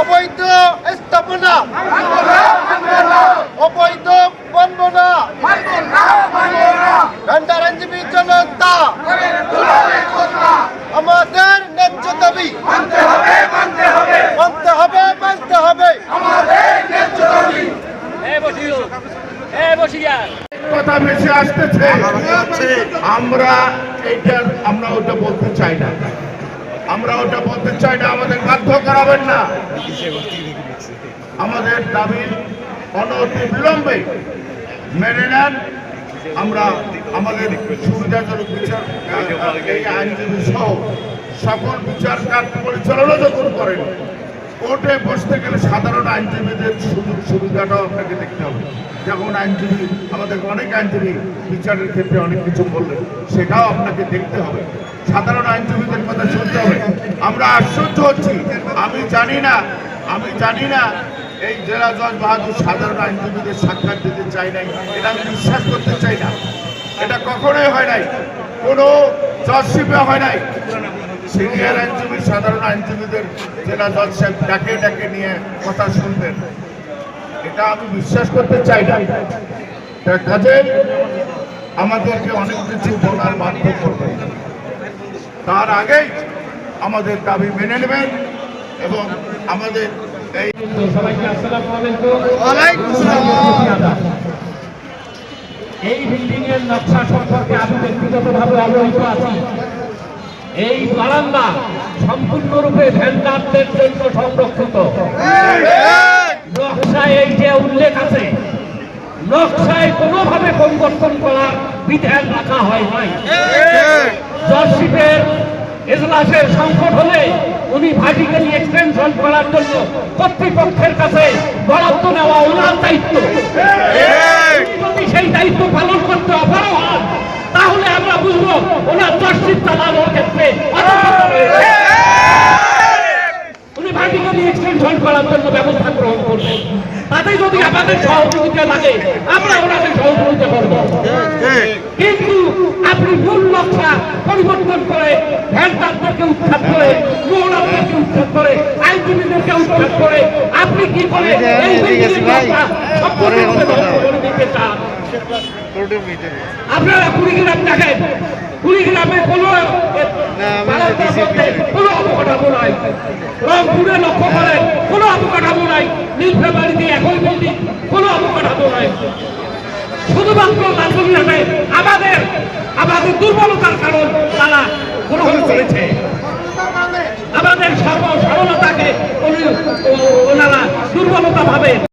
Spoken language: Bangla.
অবৈধ স্থাপনা অবৈধ বন্ধনা ঘণ্টার আইনজীবী জনহত্যা আমাদের ন্যায্য দাবি মানতে হবে মানতে হবে কথা ভেসে আসতেছে। আমরা এইটার আমরা ওটা বলতে চাই না। আমরা ওটা বলতে চাই না আমাদের বাধ্য করাবেন না। আমাদের দাবি অনতি বিলম্বে মেনে নেন। আমরা আমাদের সুবিধাজনক বিচার এই আইনজীবী সহ সকল বিচার কাজ পরিচালনা যখন করেন কোর্টে বসতে গেলে সাধারণ আইনজীবীদের সুযোগ সুবিধাটাও আপনাকে দেখতে হবে। যেমন আইনজীবী, আমাদের অনেক আইনজীবী বিচারের ক্ষেত্রে অনেক কিছু বললেন, সেটাও আপনাকে দেখতে হবে। সাধারণ আইনজীবীদের কথা শুনতে হবে। আমরা আশ্চর্য হচ্ছি। আমি জানি না, আমি জানি না এই জেলা জজ বাহাদুর সাধারণ আইনজীবীদের সাক্ষাৎ দিতে চাই নাই। এটা আমি বিশ্বাস করতে চাই না। এটা কখনোই হয় নাই। কোনো জজশিপে হয় নাই। সিনিয়র আইনজীবী সাধারণ আইনজীবীদের জেলা জজ সাহেব ডাকে ডাকে নিয়ে কথা শুনবেন এটা আমি বিশ্বাস করতে চাই না। কাজে আমাদেরকে অনেক কিছু বলার বাধ্য করবে। তার আগেই আমাদের দাবি মেনে নেবেন এবং আমাদের এই সবাইকে আসসালামু আলাইকুম। ওয়ালাইকুম আসসালাম। এই বিল্ডিং এর নকশা সম্পর্কে আমি ব্যক্তিগতভাবে অবহিত আছি। এই বারান্দা সম্পূর্ণরূপে ভ্যান্ডারদের জন্য সংরক্ষিত। নকশায় এই যে উল্লেখ আছে, নকশায় কোনোভাবে পরিবর্তন করার বিধান রাখা হয় নাই। জর্শিপের এজলাসের সংকট হলে উনি ভার্টিক্যালি এক্সটেনশন করার জন্য কর্তৃপক্ষের কাছে বরাদ্দ নেওয়া ওনার দায়িত্ব যদি সেই দায়িত্ব পালন করতে অপারগ হন তাহলে আমরা বুঝব ওনার জর্শিপ চালানোর ক্ষেত্রে অসফলতা রয়েছে। উনি ভার্টিক্যালি এক্সটেনশন করার জন্য ব্যবস্থা গ্রহণ করবেন তাতে যদি আমাদের সহযোগিতা লাগে আমরা ওনাদের সহযোগিতা করব। কিন্তু আপনি মূল নকশা পরিবর্তন করে ভ্যানদারদেরকে উৎখাত করে মৌলাদেরকে উৎখাত করে আইনজীবীদেরকে উৎখাত করে আপনি কি করে আপনারা কুড়িগ্রাম দেখেন কুড়িগ্রামে কোনো কোনো অবকাঠামো নাই। রংপুরে লক্ষ্য করেন আমাদের আমাদের দুর্বলতার কারণ তারা গ্রহণ করেছে।